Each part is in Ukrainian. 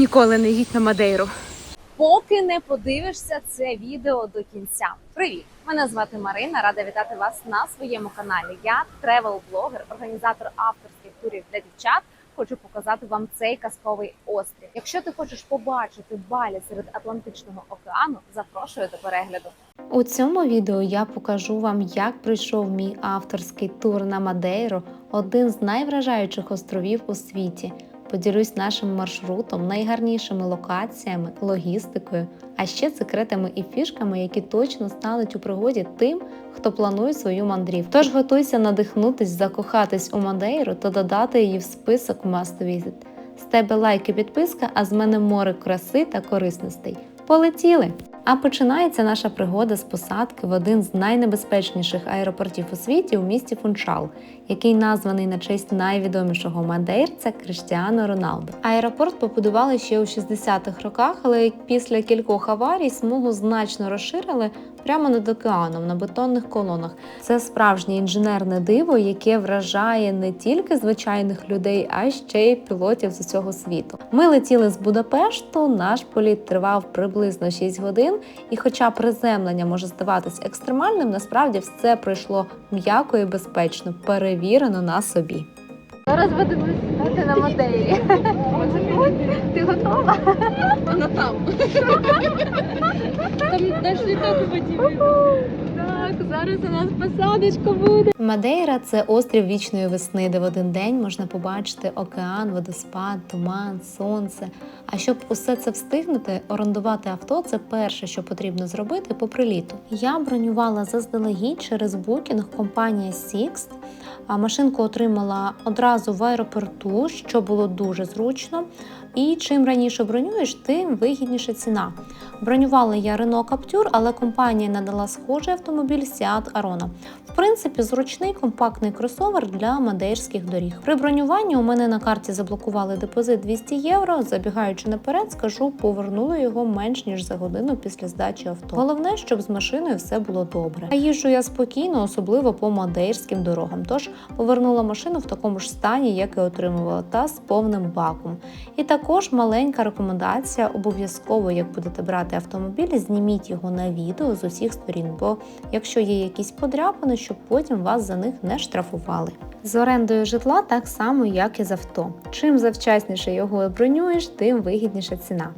Ніколи не їдь на Мадейру. поки не подивишся це відео до кінця. Привіт! Мене звати Марина. Рада вітати вас на своєму каналі. Я тревел-блогер, організатор авторських турів для дівчат. Хочу показати вам цей казковий острів. Якщо ти хочеш побачити Балі серед Атлантичного океану, запрошую до перегляду. У цьому відео я покажу вам, як пройшов мій авторський тур на Мадейру, один з найвражаючих островів у світі. Поділюсь нашим маршрутом, найгарнішими локаціями, логістикою, а ще секретами і фішками, які точно стануть у пригоді тим, хто планує свою мандрівку. Тож готуйся надихнутись, закохатись у Мадейру та додати її в список must visit. З тебе лайк і підписка, а з мене море краси та корисностей. Полетіли! А починається наша пригода з посадки в один з найнебезпечніших аеропортів у світі у місті Фунчал, який названий на честь найвідомішого мадейрця Криштіано Роналдо. Аеропорт побудували ще у 60-х роках, але після кількох аварій смугу значно розширили прямо над океаном на бетонних колонах. Це справжнє інженерне диво, яке вражає не тільки звичайних людей, а ще й пілотів з усього світу. Ми летіли з Будапешту. Наш політ тривав приблизно 6 годин, і хоча приземлення може здаватись екстремальним, насправді все пройшло м'яко і безпечно, перевірено на собі. Зараз будемо сідати на моделі. Ти готова? Вона там. Там наш літак у воді. Так, зараз у нас посадочка буде. Мадейра це острів вічної весни, де в один день можна побачити океан, водоспад, туман, сонце. А щоб усе це встигнути, орендувати авто це перше, що потрібно зробити по приліту. Я бронювала заздалегідь через букінг компанія Sixt. А машинку отримала одразу в аеропорту, що було дуже зручно. І чим раніше бронюєш, тим вигідніша ціна. Бронювала я Renault Captur, але компанія надала схожий автомобіль Seat Arona. В принципі, зручний компактний кросовер для мадейрських доріг. При бронюванні у мене на карті заблокували депозит 200 євро. Забігаючи наперед, скажу, повернули його менш ніж за годину після здачі авто. Головне, щоб з машиною все було добре. А їжджу я спокійно, особливо по мадейрським дорогам. Тож повернула машину в такому ж стані, як і отримувала, та з повним баком. І також маленька рекомендація: обов'язково, як будете брати автомобіль, зніміть його на відео з усіх сторін, бо якщо є якісь подряпини, щоб потім вас за них не штрафували. З орендою житла так само, як і з авто. Чим завчасніше його бронюєш, тим вигідніша ціна.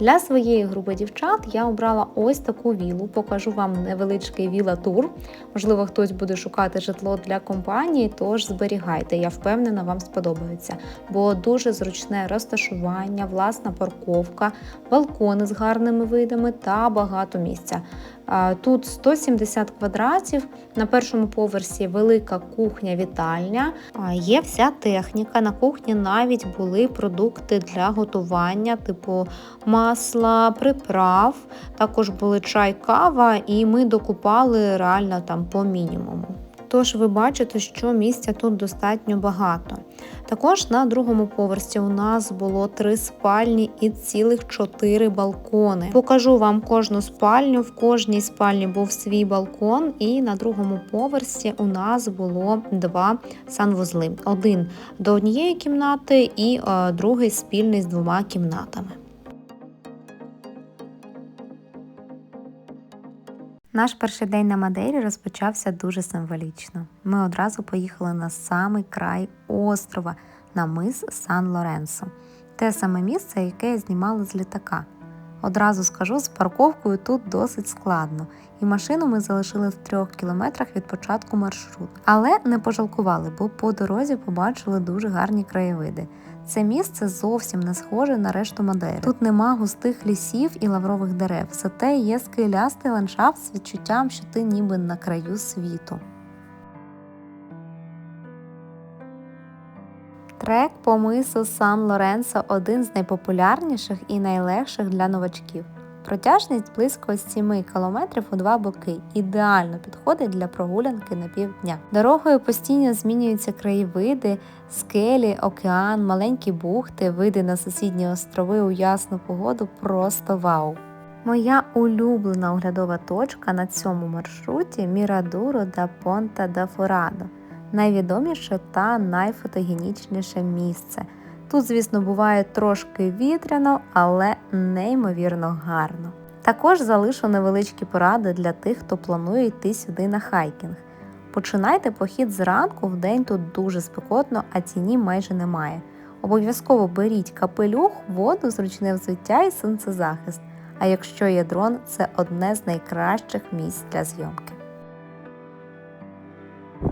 Для своєї групи дівчат я обрала ось таку вілу. Покажу вам невеличкий віла-тур. Можливо, хтось буде шукати житло для компанії, тож зберігайте. Я впевнена, вам сподобається, бо дуже зручне розташування, власна парковка, балкони з гарними видами та багато місця. Тут 170 квадратів. На першому поверсі велика кухня-вітальня. Є вся техніка. На кухні навіть були продукти для готування, типу масла, приправ. Також були чай, кава, і ми докупали реально там по мінімуму. Тож ви бачите, що місця тут достатньо багато. Також на другому поверсі у нас було три спальні і цілих чотири балкони. Покажу вам кожну спальню. В кожній спальні був свій балкон, і на другому поверсі у нас було два санвузли: один до однієї кімнати і е, другий спільний з двома кімнатами. Наш перший день на Мадейрі розпочався дуже символічно. Ми одразу поїхали на самий край острова на мис Сан Лоренсо, те саме місце, яке я знімала з літака. Одразу скажу, з парковкою тут досить складно, і машину ми залишили в трьох кілометрах від початку маршруту. Але не пожалкували, бо по дорозі побачили дуже гарні краєвиди. Це місце зовсім не схоже на решту Мадейри. Тут нема густих лісів і лаврових дерев, зате є скелястий ландшафт з відчуттям, що ти ніби на краю світу. Трек по мису Сан Лоренсо один з найпопулярніших і найлегших для новачків. Протяжність близько 7 кілометрів у два боки. Ідеально підходить для прогулянки на півдня. Дорогою постійно змінюються краєвиди, скелі, океан, маленькі бухти, види на сусідні острови у ясну погоду просто вау. Моя улюблена оглядова точка на цьому маршруті Мірадуро да Понта да Форадо найвідоміше та найфотогенічніше місце. Тут, звісно, буває трошки вітряно, але неймовірно гарно. Також залишу невеличкі поради для тих, хто планує йти сюди на хайкінг. Починайте похід зранку, в день тут дуже спекотно, а ціні майже немає. Обов'язково беріть капелюх, воду, зручне взуття і сонцезахист. А якщо є дрон, це одне з найкращих місць для зйомки.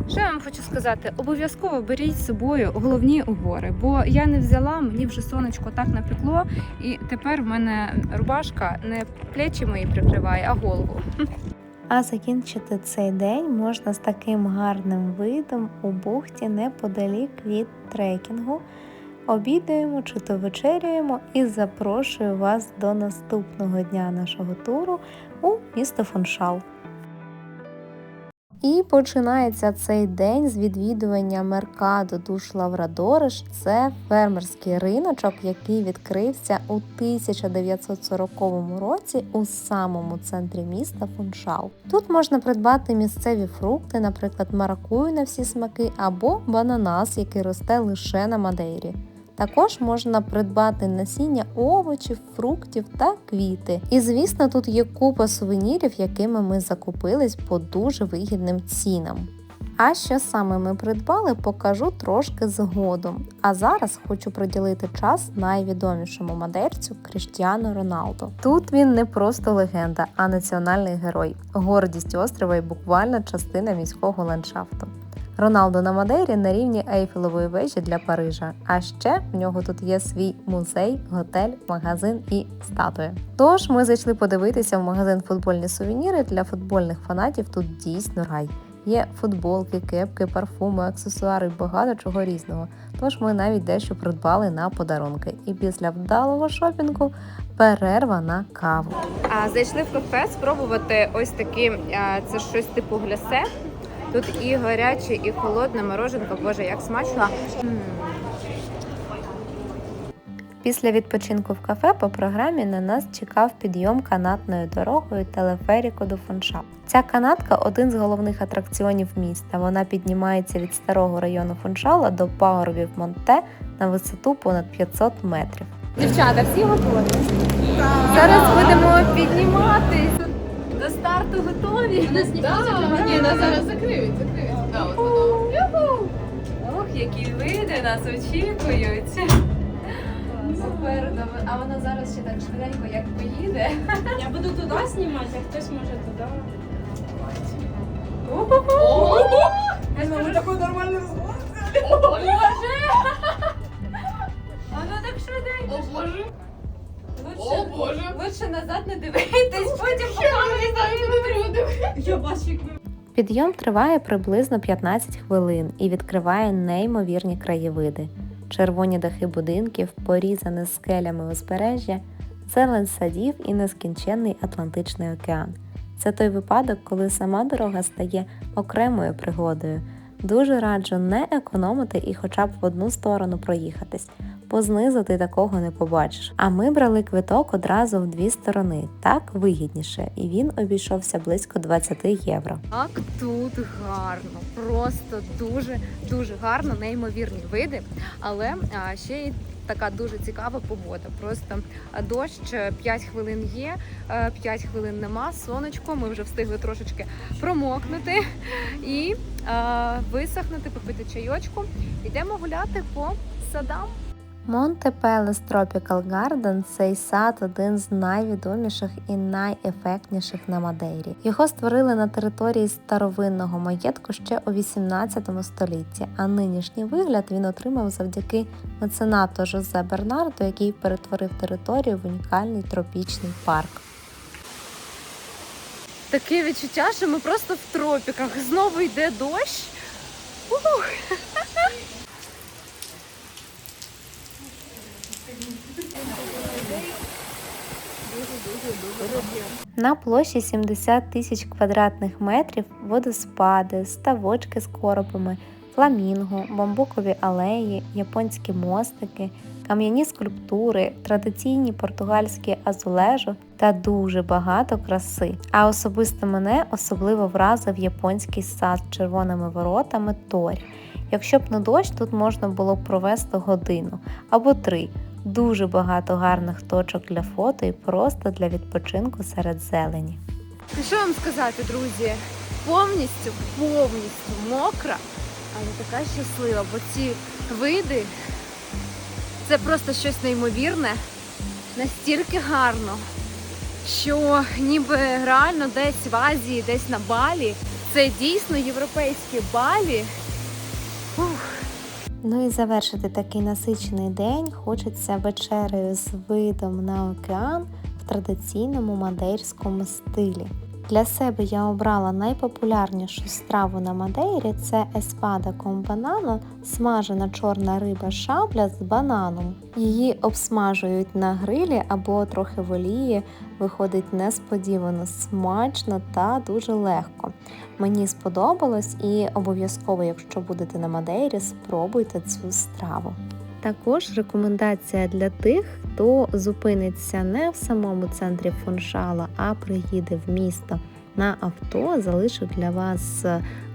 Що я вам хочу сказати? Обов'язково беріть з собою головні убори, бо я не взяла, мені вже сонечко так напекло, і тепер в мене рубашка не плечі мої прикриває, а голову. А закінчити цей день можна з таким гарним видом у бухті неподалік від трекінгу. Обідаємо чи то вечеряємо і запрошую вас до наступного дня нашого туру у місто Фуншал. І починається цей день з відвідування Меркадо душ Лаврадориш. Це фермерський риночок, який відкрився у 1940 році у самому центрі міста Фуншал. Тут можна придбати місцеві фрукти, наприклад, маракую на всі смаки або бананас, який росте лише на Мадейрі. Також можна придбати насіння овочів, фруктів та квіти. І звісно, тут є купа сувенірів, якими ми закупились по дуже вигідним цінам. А що саме ми придбали, покажу трошки згодом. А зараз хочу приділити час найвідомішому мадерцю Кріштіану Роналду. Тут він не просто легенда, а національний герой, гордість острова і буквально частина міського ландшафту. Роналдо на Мадейрі на рівні Ейфелевої вежі для Парижа. А ще в нього тут є свій музей, готель, магазин і статуя. Тож ми зайшли подивитися в магазин футбольні сувеніри для футбольних фанатів. Тут дійсно рай. Є футболки, кепки, парфуми, аксесуари, багато чого різного. Тож ми навіть дещо придбали на подарунки. І після вдалого шопінгу перерва на каву. А зайшли в кафе спробувати ось такі, це щось типу глясе. Тут і гаряче, і холодне мороженка. Боже, як смачно. Після відпочинку в кафе по програмі на нас чекав підйом канатною дорогою телеферіку до Фоншал. Ця канатка один з головних атракціонів міста. Вона піднімається від старого району Фоншала до пагорбів Монте на висоту понад 500 метрів. Дівчата, всі готові? Зараз будемо підніматись. Старту готові. Ні, нас зараз закриють, закриють. Да, от воно. Ох, які види нас очікують. Попереду, а вона зараз ще так швиденько як поїде. Я буду туди знімати, а хтось може туди. Такой нормальний розговор. Вона так швиденько. О боже. Лучше, О боже. лучше назад не дивитись, потім поговорити. Я бачу, як ви Підйом триває приблизно 15 хвилин і відкриває неймовірні краєвиди. Червоні дахи будинків, порізане скелями узбережжя, зелень садів і нескінченний Атлантичний океан. Це той випадок, коли сама дорога стає окремою пригодою. Дуже раджу не економити і хоча б в одну сторону проїхатись, бо знизу ти такого не побачиш. А ми брали квиток одразу в дві сторони, так вигідніше, і він обійшовся близько 20 євро. Так тут гарно, просто дуже дуже гарно, неймовірні види. Але а, ще й така дуже цікава погода. Просто дощ 5 хвилин є, 5 хвилин нема. Сонечко. Ми вже встигли трошечки промокнути і а, висохнути, попити чайочку. Йдемо гуляти по садам. Монте Пелес Tropical Garden – цей сад один з найвідоміших і найефектніших на Мадейрі. Його створили на території старовинного маєтку ще у 18 столітті, а нинішній вигляд він отримав завдяки меценату Жозе Бернарду, який перетворив територію в унікальний тропічний парк. Таке відчуття, що ми просто в тропіках. Знову йде дощ. Ух. На площі 70 тисяч квадратних метрів водоспади, ставочки з коробами, фламінго, бамбукові алеї, японські мостики, кам'яні скульптури, традиційні португальські азулежо та дуже багато краси. А особисто мене особливо вразив японський сад з червоними воротами Торі. Якщо б не дощ, тут можна було б провести годину або три. Дуже багато гарних точок для фото і просто для відпочинку серед зелені. Що вам сказати, друзі? Повністю, повністю мокра, але така щаслива, бо ці види це просто щось неймовірне, настільки гарно, що ніби реально десь в Азії, десь на Балі. Це дійсно європейські Балі. Ух. Ну і завершити такий насичений день хочеться вечерею з видом на океан в традиційному мадейрському стилі. Для себе я обрала найпопулярнішу страву на Мадейрі це еспада ком банано, смажена чорна риба шабля з бананом. Її обсмажують на грилі або трохи в олії. Виходить несподівано смачно та дуже легко. Мені сподобалось і обов'язково, якщо будете на Мадейрі, спробуйте цю страву. Також рекомендація для тих, хто зупиниться не в самому центрі Фоншала, а приїде в місто на авто, залишу для вас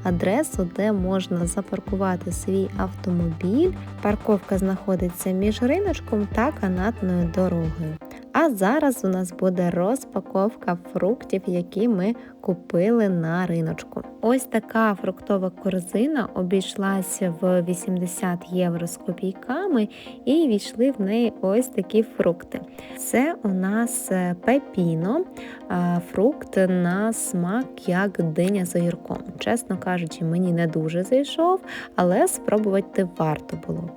адресу, де можна запаркувати свій автомобіль. Парковка знаходиться між риночком та канатною дорогою. А зараз у нас буде розпаковка фруктів, які ми купили на риночку. Ось така фруктова корзина обійшлася в 80 євро з копійками, і війшли в неї ось такі фрукти. Це у нас е, пепіно, фрукт на смак як диня з огірком. Чесно кажучи, мені не дуже зайшов, але спробувати варто було.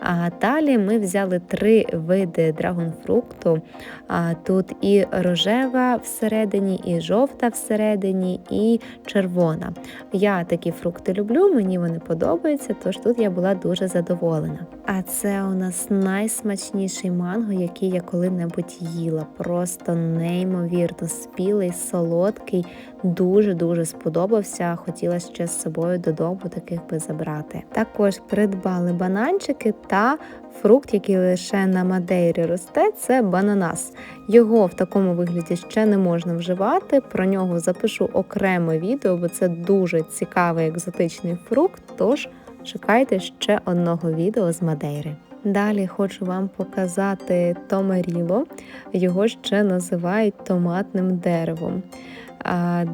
А далі ми взяли три види драгонфрукту. А тут і рожева всередині, і жовта всередині, і червона. Я такі фрукти люблю, мені вони подобаються, тож тут я була дуже задоволена. А це у нас найсмачніший манго, який я коли-небудь їла. Просто неймовірно спілий, солодкий, дуже-дуже сподобався. Хотіла ще з собою додому таких би забрати. Також придбали бананчики та фрукт, який лише на Мадейрі росте, це бананас. Його в такому вигляді ще не можна вживати. Про нього запишу окреме відео, бо це дуже цікавий екзотичний фрукт. Тож чекайте ще одного відео з Мадейри. Далі хочу вам показати томаріло. Його ще називають томатним деревом.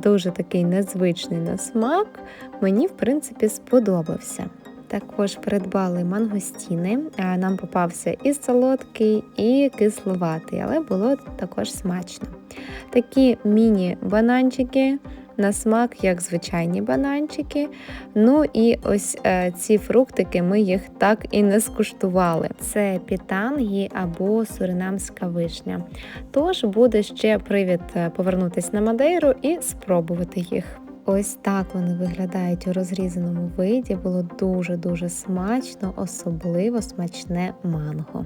Дуже такий незвичний на смак. Мені, в принципі, сподобався. Також придбали мангостіни. Нам попався і солодкий, і кисловатий, але було також смачно. Такі міні-бананчики. На смак, як звичайні бананчики. Ну і ось е, ці фруктики ми їх так і не скуштували. Це пітангі або суринамська вишня. Тож буде ще привід е, повернутися на Мадейру і спробувати їх. Ось так вони виглядають у розрізаному виді. Було дуже-дуже смачно, особливо смачне манго.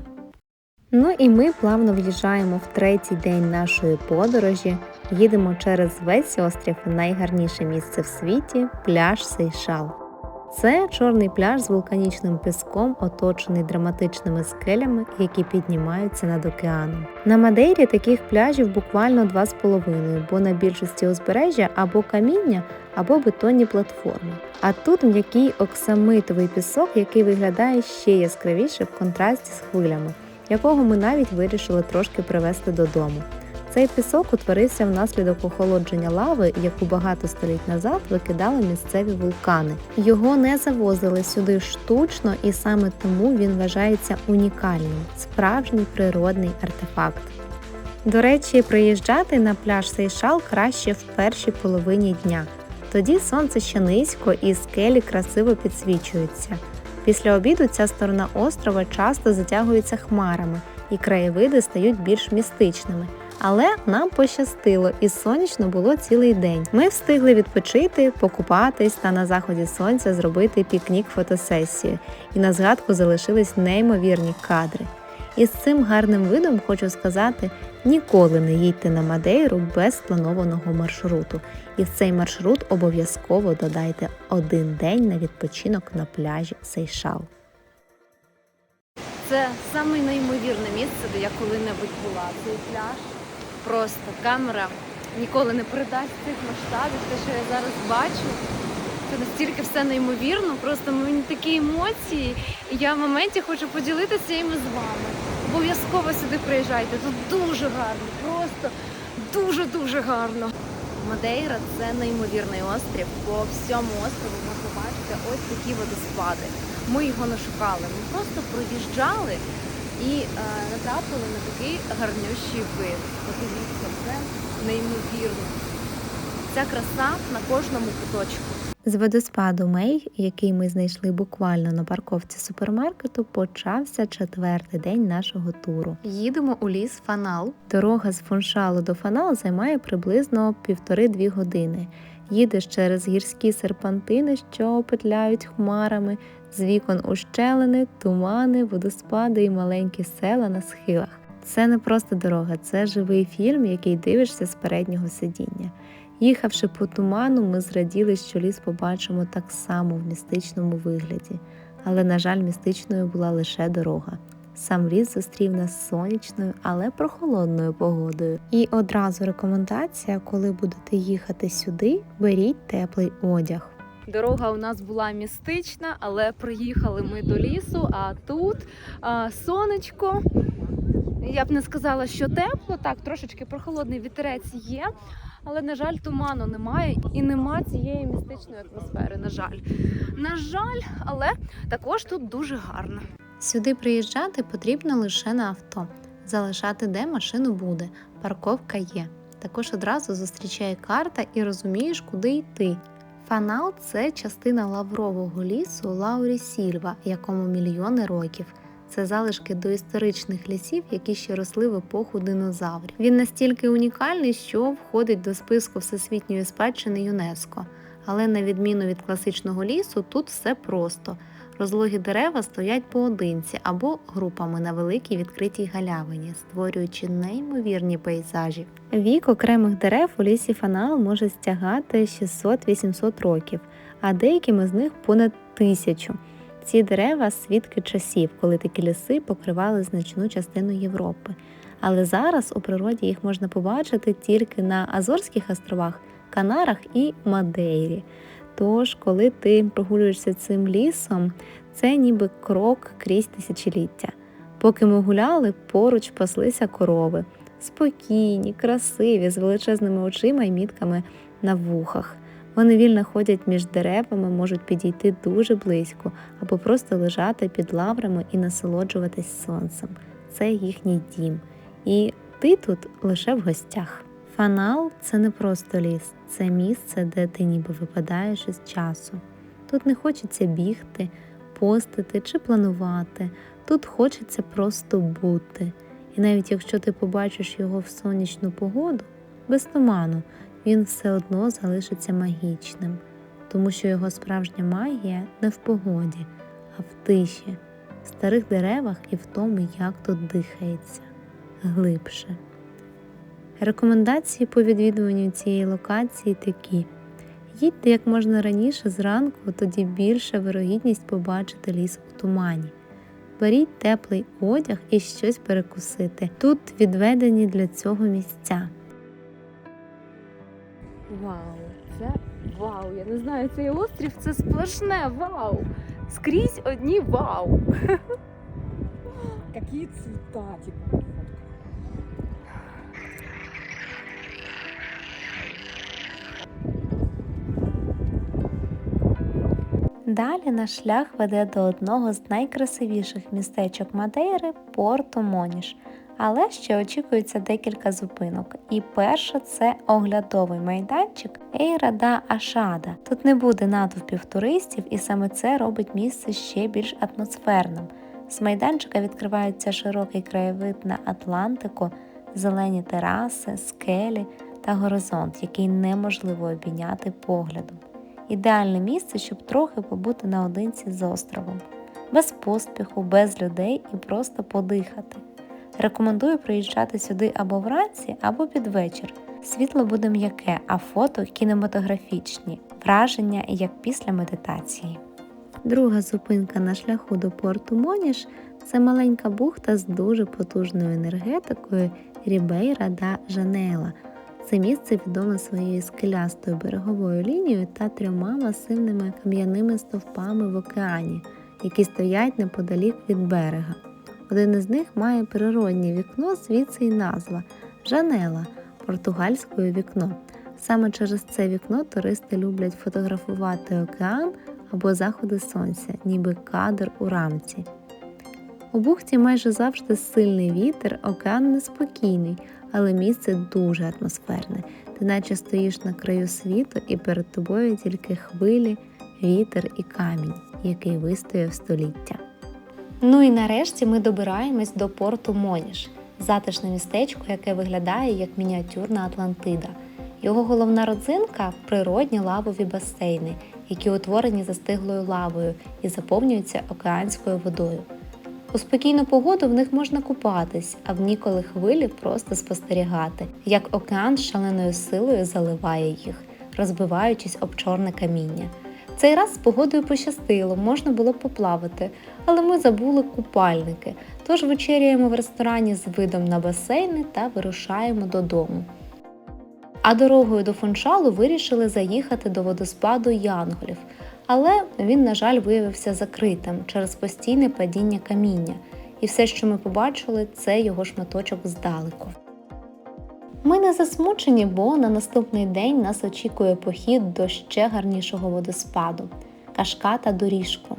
Ну і ми плавно в'їжджаємо в третій день нашої подорожі. Їдемо через весь острів найгарніше місце в світі пляж Сейшал. Це чорний пляж з вулканічним піском, оточений драматичними скелями, які піднімаються над океаном. На Мадейрі таких пляжів буквально два з половиною, бо на більшості узбережжя або каміння, або бетонні платформи. А тут м'який оксамитовий пісок, який виглядає ще яскравіше в контрасті з хвилями, якого ми навіть вирішили трошки привезти додому. Цей пісок утворився внаслідок охолодження лави, яку багато століть назад викидали місцеві вулкани. Його не завозили сюди штучно, і саме тому він вважається унікальним справжній природний артефакт. До речі, приїжджати на пляж Сейшал краще в першій половині дня. Тоді сонце ще низько і скелі красиво підсвічуються. Після обіду ця сторона острова часто затягується хмарами, і краєвиди стають більш містичними. Але нам пощастило, і сонячно було цілий день. Ми встигли відпочити, покупатись та на заході сонця зробити пікнік фотосесію. І на згадку залишились неймовірні кадри. І з цим гарним видом хочу сказати: ніколи не їдьте на Мадейру без спланованого маршруту. І в цей маршрут обов'язково додайте один день на відпочинок на пляжі Сейшал. Це саме неймовірне місце, де я коли-небудь була. Цей пляж. Просто камера ніколи не передасть цих масштабів. Те, що я зараз бачу, Це настільки все неймовірно, просто мені такі емоції. І я в моменті хочу поділитися їм з вами. Обов'язково сюди приїжджайте. Тут дуже гарно, просто дуже-дуже гарно. Мадейра це неймовірний острів. По всьому острову можна бачити ось такі водоспади. Ми його не шукали. Ми просто проїжджали і е, натрапили на такий гарнющий вид. Подивіться, це неймовірно. Ця краса на кожному куточку. З водоспаду Мей, який ми знайшли буквально на парковці супермаркету, почався четвертий день нашого туру. Їдемо у ліс Фанал. Дорога з Фуншалу до Фанал займає приблизно півтори-дві години. Їдеш через гірські серпантини, що петляють хмарами, з вікон ущелини, тумани, водоспади і маленькі села на схилах. Це не просто дорога, це живий фільм, який дивишся з переднього сидіння. Їхавши по туману, ми зраділи, що ліс побачимо так само в містичному вигляді, але, на жаль, містичною була лише дорога. Сам ліс зустрів нас сонячною, але прохолодною погодою. І одразу рекомендація, коли будете їхати сюди, беріть теплий одяг. Дорога у нас була містична, але приїхали ми до лісу, а тут а, сонечко. Я б не сказала, що тепло, так, трошечки прохолодний вітерець є, але, на жаль, туману немає і нема цієї містичної атмосфери. На жаль. На жаль, але також тут дуже гарно. Сюди приїжджати потрібно лише на авто. Залишати де машину буде, парковка є. Також одразу зустрічає карта і розумієш, куди йти. Фанал це частина лаврового лісу Лаурі Сільва, якому мільйони років. Це залишки доісторичних лісів, які ще росли в епоху динозаврів. Він настільки унікальний, що входить до списку всесвітньої спадщини ЮНЕСКО. Але на відміну від класичного лісу, тут все просто. Розлогі дерева стоять поодинці або групами на великій відкритій галявині, створюючи неймовірні пейзажі. Вік окремих дерев у лісі Фанал може стягати 600-800 років, а деякими з них понад тисячу. Ці дерева свідки часів, коли такі ліси покривали значну частину Європи. Але зараз у природі їх можна побачити тільки на Азорських островах, Канарах і Мадейрі. Тож, коли ти прогулюєшся цим лісом, це ніби крок крізь тисячоліття. Поки ми гуляли, поруч паслися корови, спокійні, красиві, з величезними очима і мітками на вухах. Вони вільно ходять між деревами, можуть підійти дуже близько або просто лежати під лаврами і насолоджуватись сонцем. Це їхній дім. І ти тут лише в гостях. Фанал це не просто ліс, це місце, де ти ніби випадаєш із часу. Тут не хочеться бігти, постити чи планувати. Тут хочеться просто бути. І навіть якщо ти побачиш його в сонячну погоду, без туману, він все одно залишиться магічним, тому що його справжня магія не в погоді, а в тиші, в старих деревах і в тому, як тут дихається глибше. Рекомендації по відвідуванню цієї локації такі: їдьте як можна раніше зранку, тоді більша вирогідність побачити ліс у тумані. Беріть теплий одяг і щось перекусити. Тут відведені для цього місця. Вау, це вау! Я не знаю, цей острів це сплошне вау! Скрізь одні вау! Какие цвета, типа. Далі наш шлях веде до одного з найкрасивіших містечок Мадейри Порту Моніш. Але ще очікується декілька зупинок. І перша це оглядовий майданчик Ейра да Ашада. Тут не буде натовпів туристів, і саме це робить місце ще більш атмосферним. З майданчика відкривається широкий краєвид на Атлантику, зелені тераси, скелі та горизонт, який неможливо обійняти поглядом. Ідеальне місце, щоб трохи побути наодинці з островом, без поспіху, без людей і просто подихати. Рекомендую приїжджати сюди або вранці, або під вечір. Світло буде м'яке, а фото кінематографічні, враження як після медитації. Друга зупинка на шляху до порту Моніш це маленька бухта з дуже потужною енергетикою Рібейра да Жанела. Це місце відоме своєю скелястою береговою лінією та трьома масивними кам'яними стовпами в океані, які стоять неподалік від берега. Один із них має природнє вікно, звідси й назва Жанела, португальською вікно. Саме через це вікно туристи люблять фотографувати океан або заходи сонця, ніби кадр у рамці. У бухті майже завжди сильний вітер, океан неспокійний, але місце дуже атмосферне. Ти наче стоїш на краю світу, і перед тобою тільки хвилі, вітер і камінь, який вистояв століття. Ну і нарешті ми добираємось до порту Моніш, затишне містечко, яке виглядає як мініатюрна Атлантида. Його головна родзинка природні лавові басейни, які утворені застиглою лавою і заповнюються океанською водою. У спокійну погоду в них можна купатись, а в ніколи хвилі просто спостерігати, як океан з шаленою силою заливає їх, розбиваючись об чорне каміння. Цей раз з погодою пощастило, можна було поплавати, але ми забули купальники, тож вечеряємо в ресторані з видом на басейни та вирушаємо додому. А дорогою до фуншалу вирішили заїхати до водоспаду Янголів, але він, на жаль, виявився закритим через постійне падіння каміння, і все, що ми побачили, це його шматочок здалеку. Ми не засмучені, бо на наступний день нас очікує похід до ще гарнішого водоспаду кашката доріжку.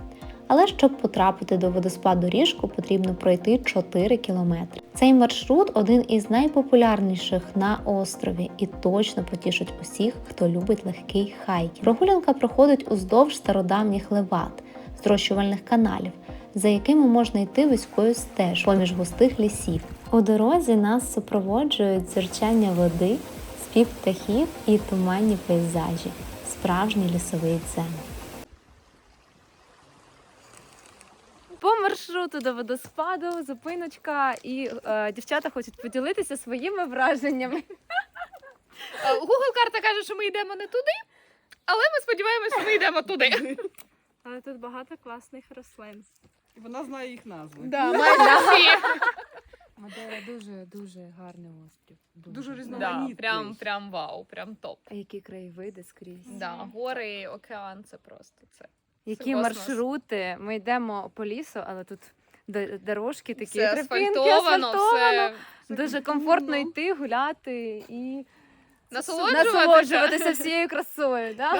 Але щоб потрапити до водоспаду ріжку, потрібно пройти 4 кілометри. Цей маршрут один із найпопулярніших на острові і точно потішить усіх, хто любить легкий хайкінг. Прогулянка проходить уздовж стародавніх леват, зрощувальних каналів, за якими можна йти вузькою стежкою поміж густих лісів. У дорозі нас супроводжують зерчання води, спів птахів і туманні пейзажі, справжній лісовий дзен. По маршруту до водоспаду, зупиночка, і е, дівчата хочуть поділитися своїми враженнями. Google карта каже, що ми йдемо не туди, але ми сподіваємося, що ми йдемо туди. Але тут багато класних рослин. І вона знає їх назви. Да. Мадера дуже дуже гарний острів. Дуже різноманітний. прям, прям вау, прям топ. А які краєвиди скрізь? Да, гори, океан, це просто це. Які космос. маршрути? Ми йдемо по лісу, але тут дорожки такі Все тропінки, асфальтовано, асфальтовано. все Дуже комфортно йти, гуляти і насолоджуватися. насолоджуватися всією красою. Да?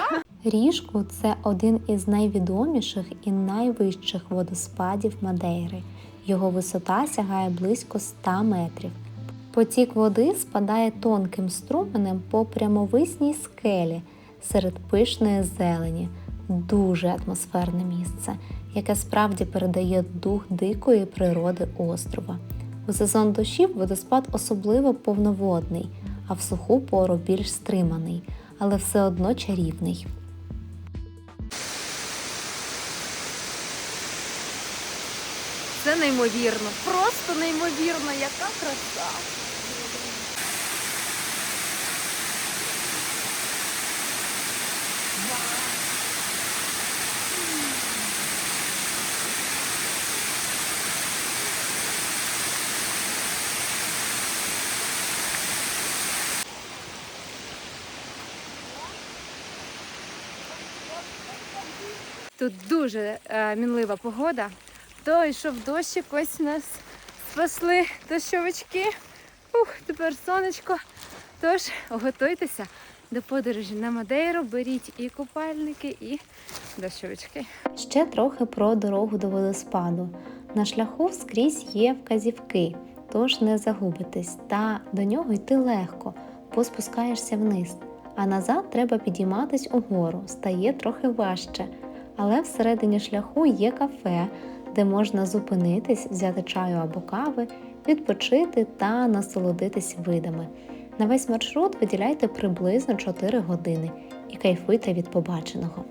Ріжку це один із найвідоміших і найвищих водоспадів Мадейри. Його висота сягає близько 100 метрів. Потік води спадає тонким струменем по прямовисній скелі серед пишної зелені. Дуже атмосферне місце, яке справді передає дух дикої природи острова. У сезон дощів водоспад особливо повноводний, а в суху пору більш стриманий, але все одно чарівний. Це неймовірно, просто неймовірно, яка краса. Тут дуже е, мінлива погода. То йшов дощик, ось нас спасли дощовички. Ух, тепер сонечко. Тож готуйтеся до подорожі на Мадейру, беріть і купальники, і дощовички. Ще трохи про дорогу до водоспаду. На шляху скрізь є вказівки, тож не загубитесь, та до нього йти легко, бо спускаєшся вниз. А назад треба підійматись угору, стає трохи важче. Але всередині шляху є кафе, де можна зупинитись, взяти чаю або кави, відпочити та насолодитись видами. На весь маршрут виділяйте приблизно 4 години і кайфуйте від побаченого.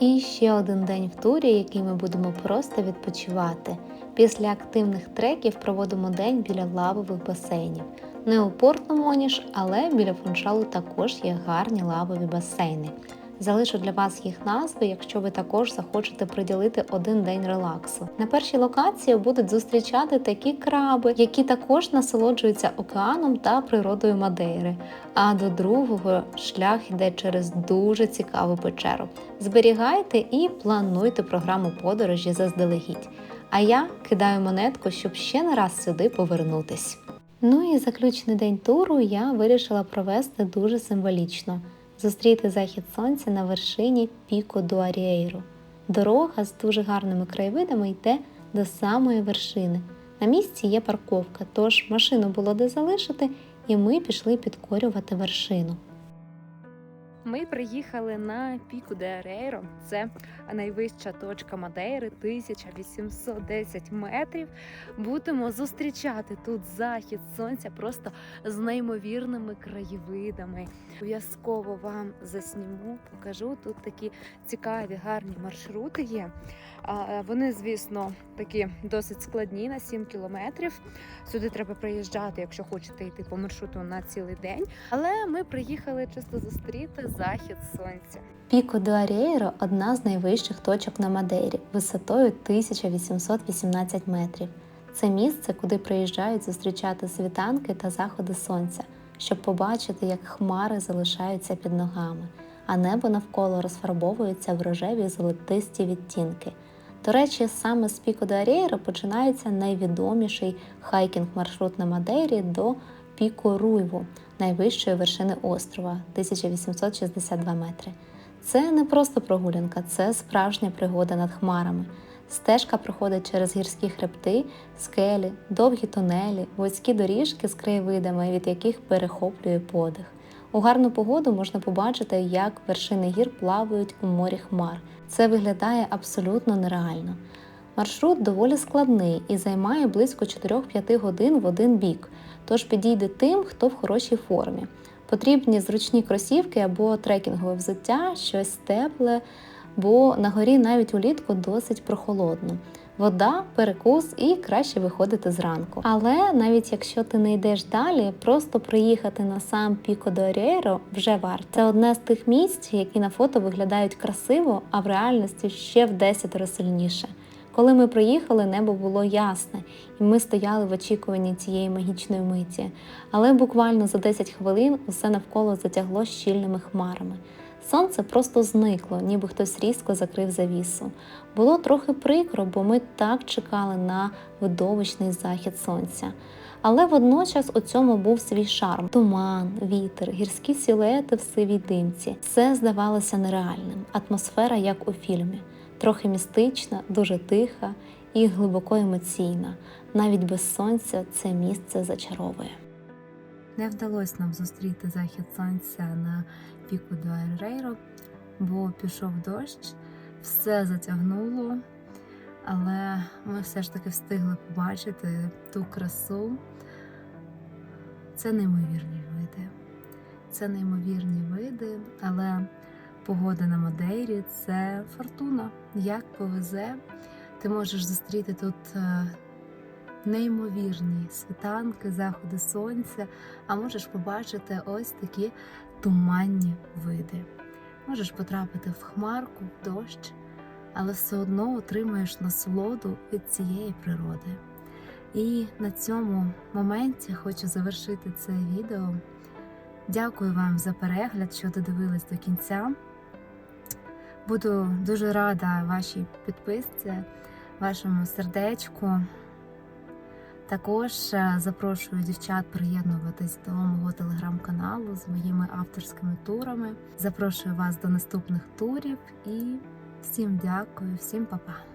І ще один день в турі, який ми будемо просто відпочивати. Після активних треків проводимо день біля лавових басейнів. Не у порту Моніш, але біля фуншалу також є гарні лавові басейни. Залишу для вас їх назви, якщо ви також захочете приділити один день релаксу. На першій локації будуть зустрічати такі краби, які також насолоджуються океаном та природою Мадейри. А до другого шлях йде через дуже цікаву печеру. Зберігайте і плануйте програму подорожі заздалегідь. А я кидаю монетку, щоб ще не раз сюди повернутись. Ну і заключний день туру я вирішила провести дуже символічно зустріти захід сонця на вершині піку Дуарієйру. Дорога з дуже гарними краєвидами йде до самої вершини. На місці є парковка, тож машину було де залишити, і ми пішли підкорювати вершину. Ми приїхали на Піку де Арейро. Це найвища точка Мадейри, 1810 метрів. Будемо зустрічати тут захід сонця просто з неймовірними краєвидами. Обов'язково вам засніму, покажу. Тут такі цікаві, гарні маршрути є. А, Вони, звісно, такі досить складні на 7 кілометрів. Сюди треба приїжджати, якщо хочете йти по маршруту на цілий день. Але ми приїхали чисто зустріти захід сонця. Піко ду Арієро – одна з найвищих точок на Мадейрі висотою 1818 метрів. Це місце, куди приїжджають зустрічати світанки та заходи сонця, щоб побачити, як хмари залишаються під ногами, а небо навколо розфарбовується в рожеві золотисті відтінки. До речі, саме з Піко ду Арієро починається найвідоміший хайкінг-маршрут на Мадейрі до Піко Руйву, найвищої вершини острова 1862 метри. Це не просто прогулянка, це справжня пригода над хмарами. Стежка проходить через гірські хребти, скелі, довгі тунелі, вузькі доріжки з краєвидами, від яких перехоплює подих. У гарну погоду можна побачити, як вершини гір плавають у морі хмар. Це виглядає абсолютно нереально. Маршрут доволі складний і займає близько 4-5 годин в один бік, тож підійде тим, хто в хорошій формі. Потрібні зручні кросівки або трекінгове взуття, щось тепле, бо на горі навіть улітку досить прохолодно. Вода, перекус і краще виходити зранку. Але навіть якщо ти не йдеш далі, просто приїхати на сам Піко до Арієро вже варто. Це одне з тих місць, які на фото виглядають красиво, а в реальності ще в десятеро сильніше. Коли ми приїхали, небо було ясне, і ми стояли в очікуванні цієї магічної миті. Але буквально за 10 хвилин усе навколо затягло щільними хмарами. Сонце просто зникло, ніби хтось різко закрив завісу. Було трохи прикро, бо ми так чекали на видовищний захід сонця. Але водночас у цьому був свій шарм: туман, вітер, гірські сілети в сивій димці. Все здавалося нереальним. Атмосфера, як у фільмі, трохи містична, дуже тиха і глибоко емоційна. Навіть без сонця це місце зачаровує. Не вдалося нам зустріти захід сонця на піку до Арейро, бо пішов дощ, все затягнуло, але ми все ж таки встигли побачити ту красу. Це неймовірні види. Це неймовірні види, але погода на Мадейрі це фортуна. Як повезе, ти можеш зустріти тут е, неймовірні світанки, заходи сонця, а можеш побачити ось такі туманні види. Можеш потрапити в хмарку, в дощ, але все одно отримаєш насолоду від цієї природи. І на цьому моменті хочу завершити це відео. Дякую вам за перегляд, що додивились до кінця. Буду дуже рада вашій підписці, вашому сердечку. Також е, запрошую дівчат приєднуватись до мого телеграм-каналу з моїми авторськими турами. Запрошую вас до наступних турів і всім дякую, всім па-па!